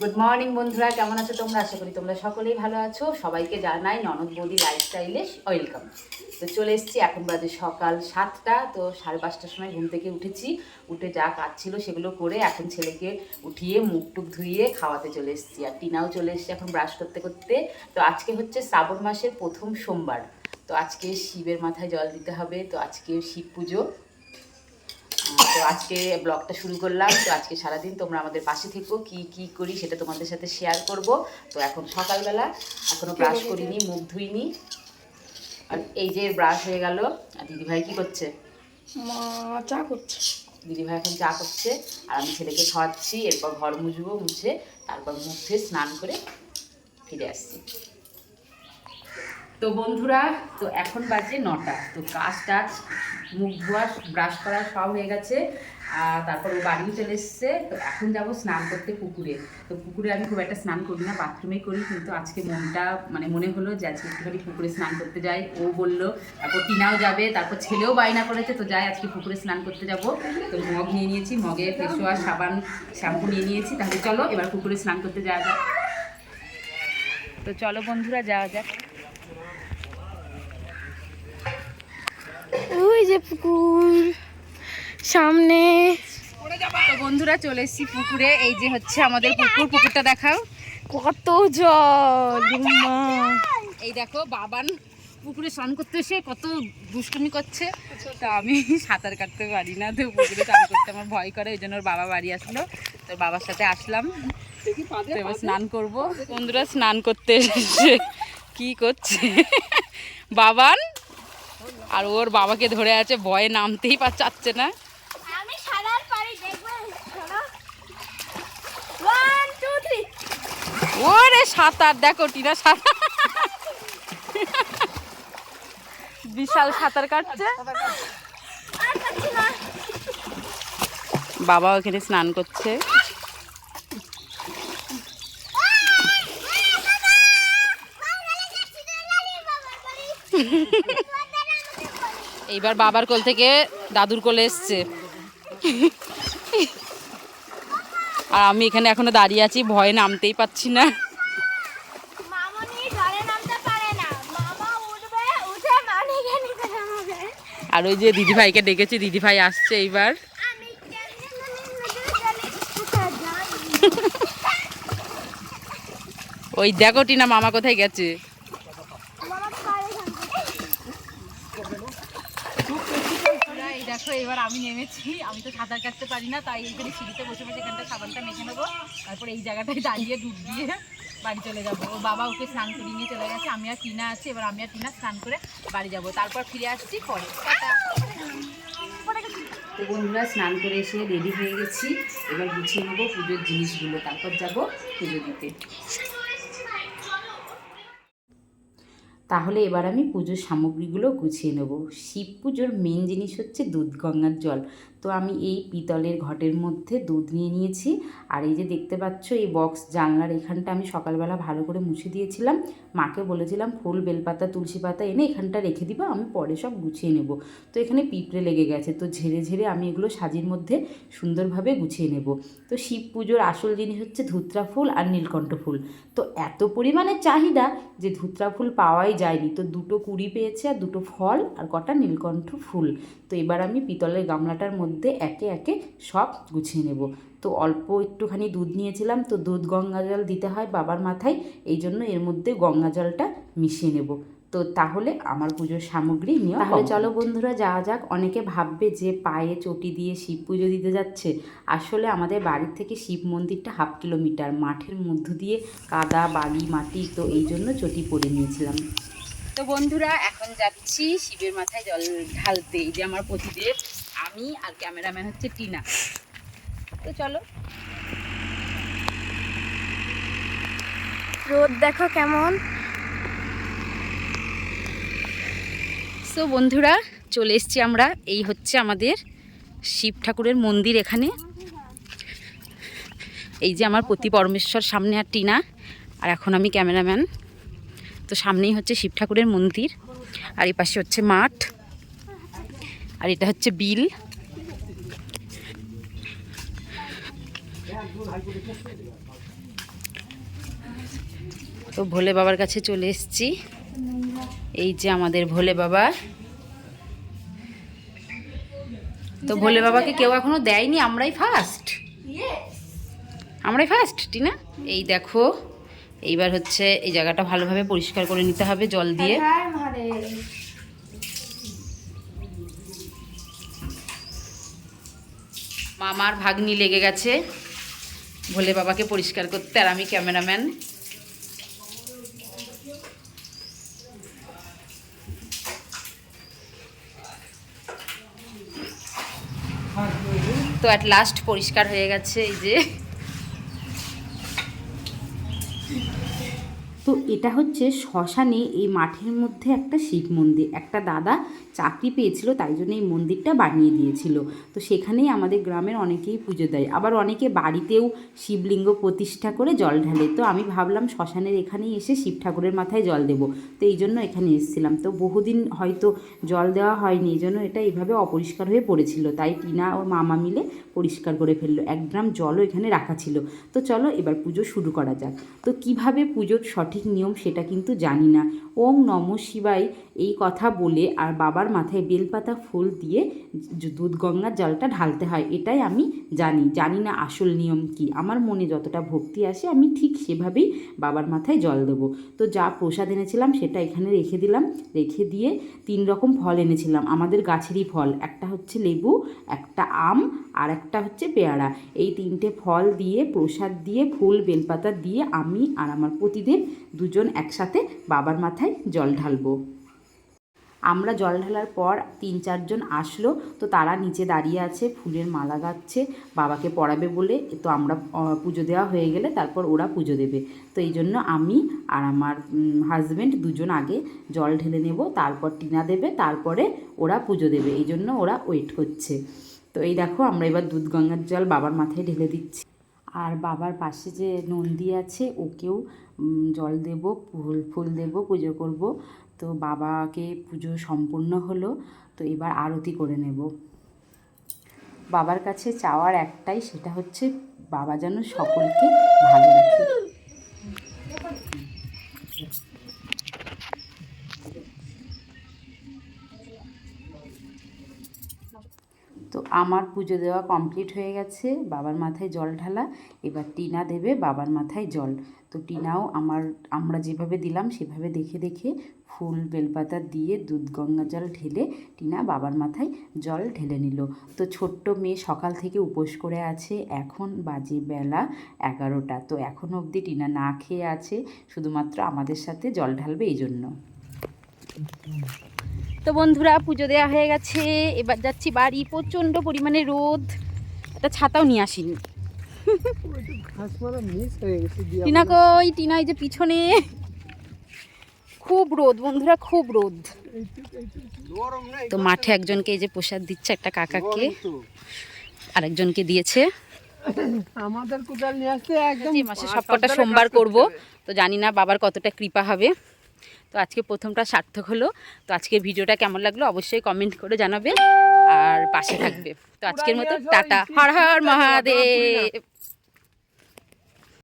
Good morning বন্ধুরা। কেমন আছো তোমরা? আশা করি তোমরা সকলেই ভালো আছো। সবাইকে জানাই ননদ বৌদি লাইফস্টাইলে ওয়েলকাম তো চলে এসেছি, এখন বাজে সকাল সাতটা। তো সাড়ে পাঁচটার সময় ঘুম থেকে উঠেছি। উঠে যা কাজ ছিল সেগুলো করে এখন ছেলেকে উঠিয়ে মুখ টুক ধুইয়ে খাওয়াতে চলে এসেছি। আর টিনাও চলে এসেছি এখন ব্রাশ করতে করতে। তো আজকে হচ্ছে শ্রাবণ মাসের প্রথম সোমবার। তো আজকে শিবের মাথায় জল দিতে হবে। তো আজকে শিব পুজো। তো আজকে ব্লগটা শুরু করলাম। তো আজকে সারাদিন তোমরা আমাদের পাশে থেকো। কি কি করি সেটা তোমাদের সাথে শেয়ার করব। তো এখন সকালবেলা এখনও ব্রাশ করিনি মুখ ধুইনি। আর এই যে ব্রাশ হয়ে গেল। আর দিদিভাই কি করছে? চা করছে। দিদিভাই এখন চা করছে। আর আমি ছেলেকে খাওয়াচ্ছি এরপর ঘর মুছবো মুছে তারপর মুখ ধুয়ে স্নান করে ফিরে আসছি। তো বন্ধুরা তো এখন বাজে নটা। তো কাজ টাজ মুখ ধোয়া ব্রাশ করা সব হয়ে গেছে। আর তারপর ও বাড়িও চলে এসছে। তো এখন যাব স্নান করতে পুকুরে। তো পুকুরে আমি খুব একটা স্নান করি না বাথরুমেই করি। কিন্তু আজকে মনটা মানে মনে হলো যে আজকে একটুখানি পুকুরে স্নান করতে যাই। ও বলল, তারপর টিনাও যাবে, তারপর ছেলেও বায়না করেছে। তো যাই, আজকে পুকুরে স্নান করতে যাব। তো মগ নিয়ে নিয়েছি, মগে ফেস ওয়াশ সাবান শ্যাম্পু নিয়ে নিয়েছি। তাহলে চলো, এবার পুকুরে স্নান করতে যাওয়া যাক। তো চলো বন্ধুরা, যাওয়া যাক ওই যে পুকুর সামনে। তো বন্ধুরা চলে এসেছি পুকুরে। এই যে হচ্ছে আমাদের পুকুর। পুকুরটা দেখাও। কত জল এই দেখো বাবান পুকুরে স্নান করতে এসে কত দুষ্টুমি করছে। তো আমি সাঁতার কাটতে পারি না তো পুকুরে স্নান করতে আমার ভয় করে ওই জন্য ওর বাবা বাড়ি আসলো। তো বাবার সাথে আসলাম। তো এবার স্নান করব। বন্ধুরা স্নান করতে এসেছে। কি করছে? বাবান? আর ওর বাবাকে ধরে আছে ভয়ে নামতেই পা চাচ্ছে না। আমি পারি ওরে সাঁতার দেখো টিনা সাঁতার। বিশাল সাঁতার কাটছে। বাবা ওখানে স্নান করছে। এইবার বাবার কোল থেকে দাদুর কোলে এসছে। আর আমি এখানে এখনও দাঁড়িয়ে আছি ভয়ে নামতেই পাচ্ছি না। আর ওই যে দিদিভাইকে ডেকেছি দিদিভাই আসছে এইবার। ওই দেখো টিনা মামা কোথায় গেছে মামা পারে এই দেখো এবার আমি নেমেছি, আমি তো সাঁতার কাটতে পারি না, তাই এইখানে সিঁড়িতে বসে বসে এখানটা সাবানটা মেখে নেব। তারপর এই জায়গাটায় দাঁড়িয়ে ডুব দিয়ে বাড়ি চলে যাব। ও বাবা ওকে স্নান করিয়ে নিয়ে চলে গেছে, আমি আর টিনা আছি, এবার আমি আর টিনা স্নান করে বাড়ি যাব। তারপর ফিরে আসছি পরে। তো বন্ধুরা, স্নান করে এসে রেডি হয়ে গেছি। এবার গুছিয়ে নেব পুজোর জিনিসগুলো, তারপর যাব পুজো দিতে। তাহলে এবার আমি পুজোর সামগ্রীগুলো গুছিয়ে নেব। শিব পুজোর মেন জিনিস হচ্ছে দুধ গঙ্গার জল। তো আমি এই পিতলের ঘটের মধ্যে দুধ নিয়ে নিয়েছি। আর এই যে দেখতে পাচ্ছ, এই বক্স জানলার এখানটা আমি সকালবেলা ভালো করে মুছে দিয়েছিলাম। মাকে বলেছিলাম, ফুল বেলপাতা, তুলসী পাতা এনে এখানটা রেখে দিবা, আমি পরে সব গুছিয়ে নেব। তো এখানে পিঁপড়ে লেগে গেছে। তো ঝেড়ে ঝেড়ে আমি এগুলো সাজির মধ্যে সুন্দরভাবে গুছিয়ে নেব। তো শিব পুজোর আসল জিনিস হচ্ছে ধুত্রা ফুল আর নীলকণ্ঠ ফুল। তো এত পরিমাণে চাহিদা যে ধুত্রা ফুল পাওয়াই যায়নি। তো দুটো কুড়ি পেয়েছে আর দুটো ফল আর কটা নীলকণ্ঠ ফুল। তো এবার আমি পিতলের গামলাটার মধ্যে একে একে সব গুছিয়ে নেব। তো অল্প একটুখানি দুধ নিয়েছিলাম তো দুধ গঙ্গা জল দিতে হয় বাবার মাথায় এই জন্য এর মধ্যে গঙ্গা জলটা মিশিয়ে নেব। তো তাহলে আমার পুজোর সামগ্রী নিয়ে তাহলে চলো বন্ধুরা যাওয়া যাক। অনেকে ভাববে যে পায়ে চটি দিয়ে শিব পুজো দিতে যাচ্ছে। আসলে আমাদের বাড়ির থেকে শিব মন্দিরটা হাফ কিলোমিটার মাঠের মধ্য দিয়ে কাদা বালি মাটি তো এই জন্য চটি পরে নিয়েছিলাম। তো বন্ধুরা এখন যাচ্ছি শিবের মাথায় জল ঢালতে। এই যে আমার পতিদেব আমি আর ক্যামেরাম্যান হচ্ছে টিনা। তো চলো। রোদ দেখো কেমন। সো বন্ধুরা চলে এসছি আমরা। এই হচ্ছে আমাদের শিব ঠাকুরের মন্দির এখানে। এই যে আমার পতি পরমেশ্বর সামনে আর টিনা আর এখন আমি ক্যামেরাম্যান। তো সামনেই হচ্ছে শিব ঠাকুরের মন্দির আর এই পাশে হচ্ছে মাঠ। আর এটা হচ্ছে বিল। তো ভোলে বাবার কাছে চলে এসেছি। এই যে আমাদের ভোলে বাবা। তো ভোলে বাবাকে কেউ এখনও দেয়নি, আমরাই ফার্স্ট আমরাই ফার্স্ট টিনা? এই দেখো, এইবার হচ্ছে এই জায়গাটা ভালোভাবে পরিষ্কার করে নিতে হবে জল দিয়ে। মামার ভাগ্নি লেগে গেছে। ভোলে বাবাকে পরিষ্কার করতে আর আমি ক্যামেরাম্যান। তো অ্যাট লাস্ট পরিষ্কার হয়ে গেছে এই যে। তো এটা হচ্ছে শ্মশানে এই মাঠের মধ্যে একটা শিব মন্দির। একটা দাদা চাকরি পেয়েছিল, তাই জন্য এই মন্দিরটা বানিয়ে দিয়েছিল। তো সেখানেই আমাদের গ্রামের অনেকেই পুজো দেয়। আবার অনেকে বাড়িতেও শিবলিঙ্গ প্রতিষ্ঠা করে জল ঢালে। তো আমি ভাবলাম শ্মশানের এখানেই এসে শিব ঠাকুরের মাথায় জল দেবো। তো এই জন্য এখানে এসেছিলাম। তো বহুদিন হয়তো জল দেওয়া হয়নি, এই জন্য এটা এইভাবে অপরিষ্কার হয়ে পড়েছিল। তাই টিনা ও মামা মিলে পরিষ্কার করে ফেলল। এক গ্রাম জলও এখানে রাখা ছিল। তো চলো এবার পুজো শুরু করা যাক। তো কীভাবে পুজোর সঠিক নিয়ম সেটা কিন্তু জানি না। ওং নম শিবাই এই কথা বলে আর বাবার মাথায় বেলপাতা ফুল দিয়ে দুধ গঙ্গার জলটা ঢালতে হয়। এটাই আমি জানি। জানি না আসল নিয়ম কি। আমার মনে যতটা ভক্তি আসে, আমি ঠিক সেভাবেই বাবার মাথায় জল দেবো। তো যা প্রসাদ এনেছিলাম, সেটা এখানে রেখে দিলাম। রেখে দিয়ে তিন রকম ফল এনেছিলাম। আমাদের গাছেরই ফল। একটা হচ্ছে লেবু, একটা আম, আর একটা হচ্ছে পেয়ারা। এই তিনটে ফল দিয়ে, প্রসাদ দিয়ে, ফুল, বেলপাতা দিয়ে আমি আর আমার পতিদেব দুজন একসাথে বাবার মাথায় জল ঢালবো। আমরা জল ঢালার পর তিন চারজন আসলো, তো তারা নিচে দাঁড়িয়ে আছে, ফুলের মালা গাচ্ছে, বাবাকে পড়াবে বলে, তো আমরা পুজো দেওয়া হয়ে গেলে তারপর ওরা পুজো দেবে। তো এই জন্য আমি আর আমার হাজব্যান্ড দুজন আগে জল ঢেলে নেব, তারপর টিনা দেবে, তারপরে ওরা পুজো দেবে, এই জন্য ওরা ওয়েট করছে। তো এই দেখো, আমরা এবার দুধ গঙ্গার জল বাবার মাথায় ঢেলে দিচ্ছি। আর বাবার পাশে যে নন্দী আছে, ওকেও জল দেব, ফুল ফুল দেব, পুজো করব। তো বাবাকে পুজো সম্পূর্ণ হলো, তো এবার আরতি করে নেব। বাবার কাছে চাওয়ার একটাই, সেটা হচ্ছে বাবা যেন সকলকে ভালো রাখে। তো আমার পুজো দেওয়া কমপ্লিট হয়ে গেছে, বাবার মাথায় জল ঢালা, এবার টিনা দেবে বাবার মাথায় জল। তো টিনাও আমার, আমরা যেভাবে দিলাম সেভাবে দেখে দেখে ফুল বেলপাতা দিয়ে দুধ গঙ্গা জল ঢেলে টিনা বাবার মাথায় জল ঢেলে নিল। তো ছোট্ট মেয়ে সকাল থেকে উপোস করে আছে, এখন বাজে বেলা এগারোটা। তো এখন অবধি টিনা না খেয়ে আছে, শুধুমাত্র আমাদের সাথে জল ঢালবে এই জন্য তো বন্ধুরা পুজো দেওয়া হয়ে গেছে। এবার যাচ্ছি বাড়ি। প্রচণ্ড পরিমাণে রোদ। একটা ছাতাও নিয়ে আসিনি। টিনা কই? টিনা এই যে পিছনে। খুব রোদ বন্ধুরা খুব রোদ। তো মাঠে একজনকে এই যে প্রসাদ দিচ্ছে একটা কাকাকে। আরেকজনকে দিয়েছে। আমাদের কোদাল নিয়ে আসতে একদম মাসে সবকটা সোমবার করব। তো জানি না বাবার কতটা কৃপা হবে। তো আজকে প্রথমটা সার্থক হলো। তো আজকের ভিডিওটা কেমন লাগল অবশ্যই কমেন্ট করে জানাবে। আর পাশে থাকবে। তো আজকের মতো টাটা। হর হর মহাদেব।